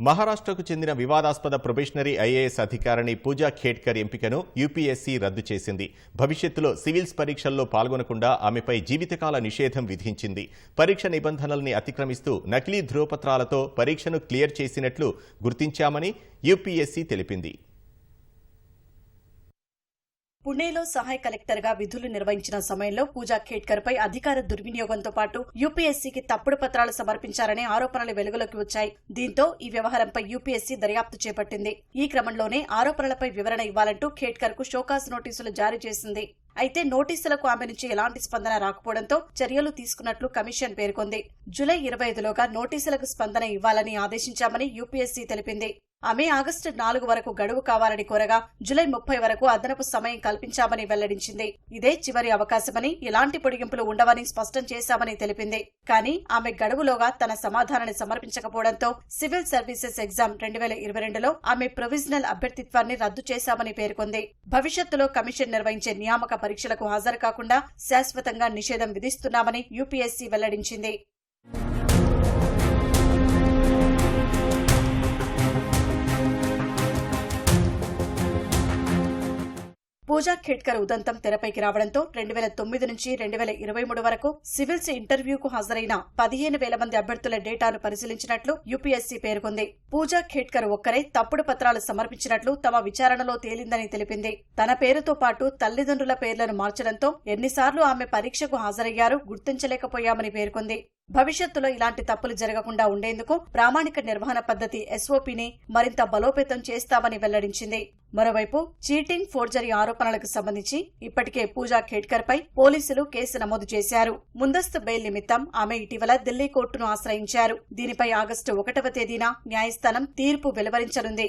మహారాష్ట్రకు చెందిన వివాదాస్పద ప్రొబేషనరీ ఐఏఎస్ అధికారిని పూజా ఖేడ్కర్ ఎంపికను యూపీఎస్సీ రద్దు చేసింది. భవిష్యత్తులో సివిల్స్ పరీక్షల్లో పాల్గొనకుండా ఆమెపై జీవితకాల నిషేధం విధించింది. పరీక్ష నిబంధనల్ని అతిక్రమిస్తూ నకిలీ ధ్రువపత్రాలతో పరీక్షను క్లియర్ చేసినట్లు గుర్తించామని యూపీఎస్సీ తెలిపింది. పుణేలో సహాయ కలెక్టర్గా విధులు నిర్వహించిన సమయంలో పూజా ఖేడ్కర్ పై అధికార దుర్వినియోగంతో పాటు యూపీఎస్సీకి తప్పుడు పత్రాలు సమర్పించారనే ఆరోపణలు వెలుగులోకి వచ్చాయి. దీంతో ఈ వ్యవహారంపై యూపీఎస్సీ దర్యాప్తు చేపట్టింది. ఈ క్రమంలోనే ఆరోపణలపై వివరణ ఇవ్వాలంటూ ఖేడ్కర్కు షోకాస్ నోటీసులు జారీ చేసింది. అయితే నోటీసులకు ఆమె నుంచి ఎలాంటి స్పందన రాకపోవడంతో చర్యలు తీసుకున్నట్లు కమిషన్ పేర్కొంది. జూలై ఇరవై ఐదులోగా నోటీసులకు స్పందన ఇవ్వాలని ఆదేశించామని యూపీఎస్సీ తెలిపింది. ఆమె ఆగస్టు నాలుగు వరకు గడువు కావాలని కోరగా జులై ముప్పై వరకు అదనపు సమయం కల్పించామని వెల్లడించింది. ఇదే చివరి అవకాశమని ఎలాంటి పొడిగింపులు ఉండవని స్పష్టం చేశామని తెలిపింది. కానీ ఆమె గడువులోగా తన సమాధానాన్ని సమర్పించకపోవడంతో సివిల్ సర్వీసెస్ ఎగ్జామ్ రెండు వేల ఇరవై రెండులో ఆమె ప్రొవిజనల్ అభ్యర్థిత్వాన్ని రద్దు చేశామని పేర్కొంది. భవిష్యత్తులో కమిషన్ నిర్వహించే నియామక పరీక్షలకు హాజరు కాకుండా శాశ్వతంగా నిషేధం విధిస్తున్నామని యూపీఎస్సీ వెల్లడించింది. పూజా ఖేడ్కర్ ఉదంతం తెరపైకి రావడంతో రెండు వేల తొమ్మిది నుంచి రెండు వేల ఇరవై మూడు వరకు సివిల్స్ ఇంటర్వ్యూకు హాజరైన పదిహేను వేల మంది అభ్యర్థుల డేటాను పరిశీలించినట్లు యూపీఎస్సీ పేర్కొంది. పూజా ఖేడ్కర్ ఒక్కరే తప్పుడు పత్రాలు సమర్పించినట్లు తమ విచారణలో తేలిందని తెలిపింది. తన పేరుతో పాటు తల్లిదండ్రుల పేర్లను మార్చడంతో ఎన్నిసార్లు ఆమె పరీక్షకు హాజరయ్యారో గుర్తించలేకపోయామని పేర్కొంది. భవిష్యత్తులో ఇలాంటి తప్పులు జరగకుండా ఉండేందుకు ప్రామాణిక నిర్వహణ పద్ధతి ఎస్ఓపిని మరింత బలోపేతం చేస్తామని వెల్లడించింది. మరోవైపు చీటింగ్ ఫోర్జరీ ఆరోపణలకు సంబంధించి ఇప్పటికే పూజా ఖేడ్కర్ పై పోలీసులు కేసు నమోదు చేశారు. ముందస్తు బెయిల్ నిమిత్తం ఆమె ఇటీవల ఢిల్లీ కోర్టును ఆశ్రయించారు. దీనిపై ఆగస్టు ఒకటవ తేదీన న్యాయస్థానం తీర్పు వెలువరించనుంది.